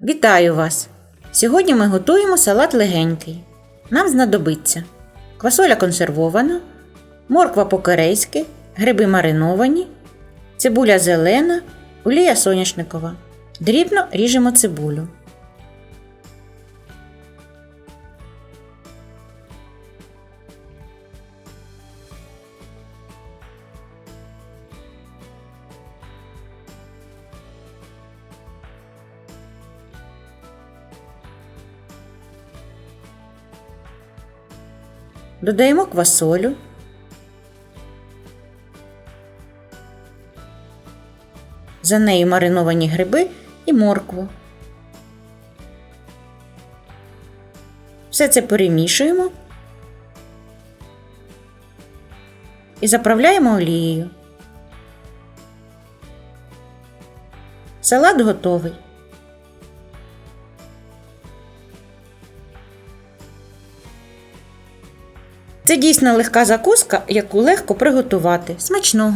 Вітаю вас! Сьогодні ми готуємо салат легенький. Нам знадобиться квасоля консервована, морква по-корейськи, гриби мариновані, цибуля зелена, олія соняшникова. Дрібно ріжемо цибулю. Додаємо квасолю. За нею мариновані гриби і моркву. Все це перемішуємо і заправляємо олією. Салат готовий. Це дійсно легка закуска, яку легко приготувати. Смачного!